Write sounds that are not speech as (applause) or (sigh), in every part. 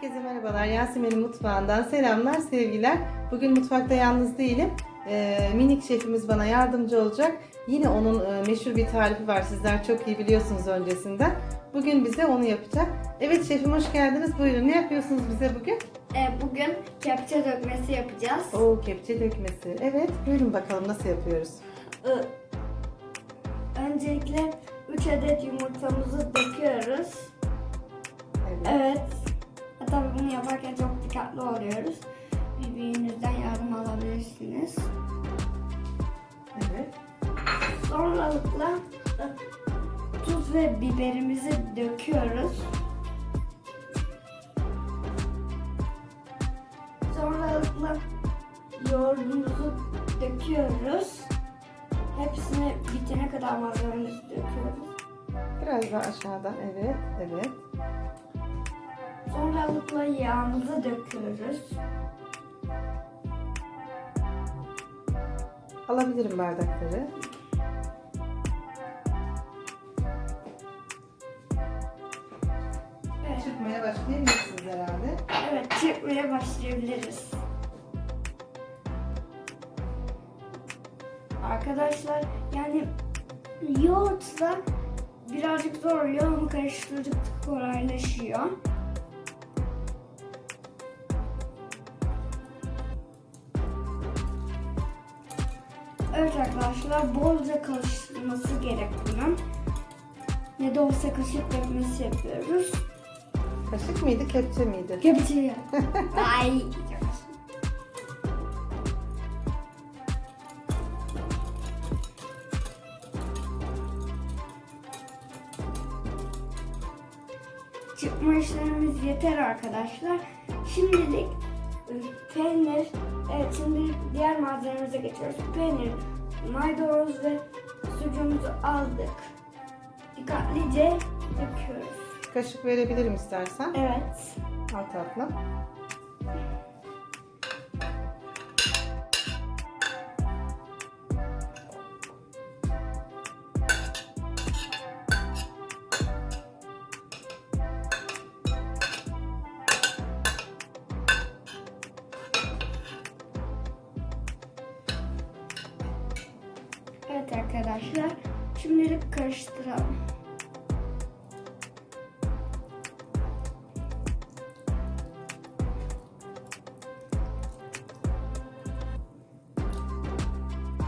Herkese merhabalar. Yasemin'in mutfağından selamlar, sevgiler. Bugün mutfakta yalnız değilim. Ee, minik şefimiz bana yardımcı olacak. Yine onun e, meşhur bir tarifi var. Sizler çok iyi biliyorsunuz öncesinden. Bugün bize onu yapacak. Evet şefim hoş geldiniz. Buyurun ne yapıyorsunuz bize bugün? Ee, bugün kepçe dökmesi yapacağız. Oo kepçe dökmesi. Evet buyurun bakalım nasıl yapıyoruz. Ee, Öncelikle 3 adet yumurtamızı döküyoruz. Evet. Evet. Tabii bunu yaparken çok dikkatli oluyoruz. Bir büyüğünüzden yardım alabilirsiniz. Evet. Sonralıkla tuz ve biberimizi döküyoruz. Sonralıkla yoğurdumuzu döküyoruz. Hepsini bitene kadar malzememizi döküyoruz. Biraz daha aşağıdan. Evet. Evet. Sonralıkla yağımızı döküyoruz. Alabilirim bardakları. Evet, Çıkmaya başlayabilirsiniz herhalde. evet çırpmaya başlayabiliriz. Arkadaşlar yani yoğurtla birazcık zor oluyor ama karıştırdıkça kolaylaşıyor. Evet arkadaşlar bolca karıştırması gerek bunun. Ne de olsa kaşık dökmesi yapıyoruz. Kaşık mıydı, kepçe miydi? Kepçeyi. (laughs) Ay. Çıkma işlemimiz yeter arkadaşlar. Şimdilik peynir, evet şimdi diğer malzememize geçiyoruz. Peynir, maydanoz ve sucuğumuzu aldık. Dikkatlice döküyoruz. Kaşık verebilirim istersen. Evet. Al tatlım. Evet arkadaşlar, şimdilik karıştıralım.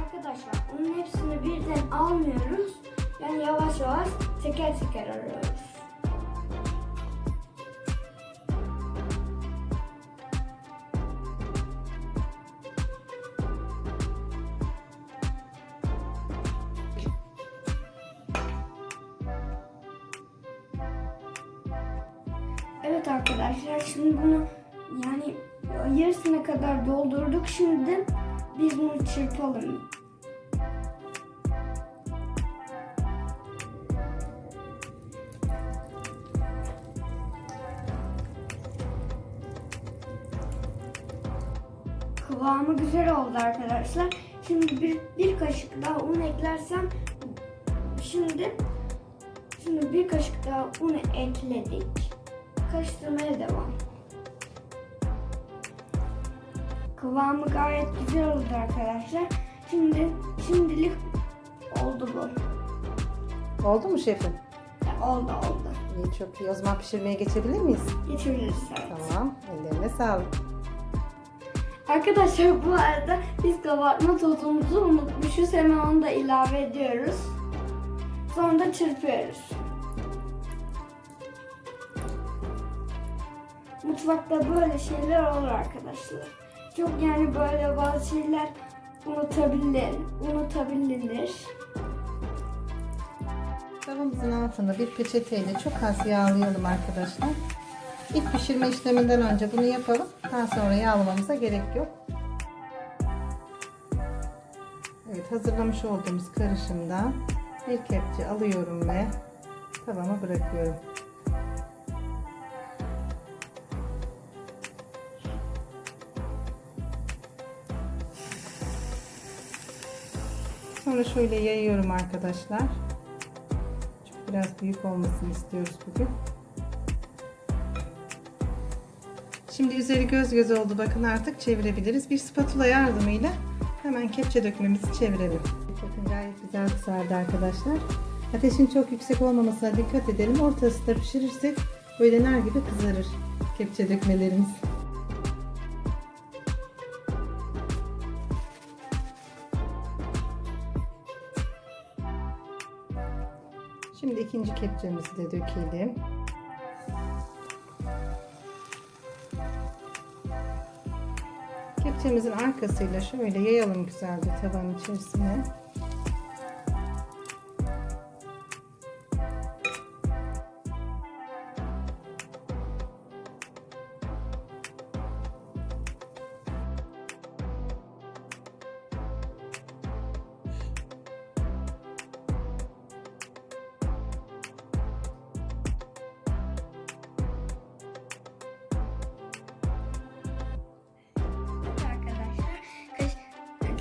Arkadaşlar, onun hepsini birden almıyoruz. Yani yavaş yavaş teker teker arıyoruz. Evet arkadaşlar şimdi bunu yani yarısına kadar doldurduk. Şimdi biz bunu çırpalım. Kıvamı güzel oldu arkadaşlar. Şimdi bir, bir kaşık daha un eklersem şimdi şimdi bir kaşık daha un ekledik. Karıştırmaya devam. Kıvamı gayet güzel oldu arkadaşlar. Şimdi şimdilik oldu bu. Oldu mu şefim? Ya, Oldu oldu. İyi çok iyi. O zaman pişirmeye geçebilir miyiz? Geçebiliriz evet. Tamam. Ellerine sağlık. Arkadaşlar bu arada biz kabartma tozumuzu unutmuşuz. Hemen onu da ilave ediyoruz. Sonra da çırpıyoruz. Mutfakta böyle şeyler olur arkadaşlar. Çok yani böyle bazı şeyler unutabilir, unutabilir. Tavamızın altını bir peçeteyle çok az yağlayalım arkadaşlar. İlk pişirme işleminden önce bunu yapalım. Daha sonra yağlamamıza gerek yok. Evet hazırlamış olduğumuz karışımdan bir kepçe alıyorum ve tavama bırakıyorum. Sonra şöyle yayıyorum arkadaşlar. Çok biraz büyük olmasını istiyoruz bugün. Şimdi üzeri göz göz oldu. Bakın artık çevirebiliriz. Bir spatula yardımıyla hemen kepçe dökmemizi çevirelim. Bakın gayet güzel kızardı arkadaşlar. Ateşin çok yüksek olmamasına dikkat edelim. Orta ısıda pişirirsek böyle nar gibi kızarır kepçe dökmelerimiz. Şimdi ikinci kepçemizi de dökelim. Kepçemizin arkasıyla şöyle yayalım güzelce tavanın içerisine.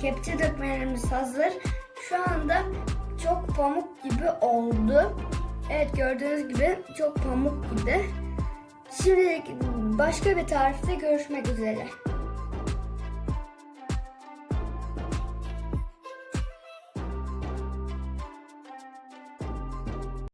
Kepçe dökmelerimiz hazır. Şu anda çok pamuk gibi oldu. Evet gördüğünüz gibi çok pamuk gibi. Şimdi başka bir tarifte görüşmek üzere.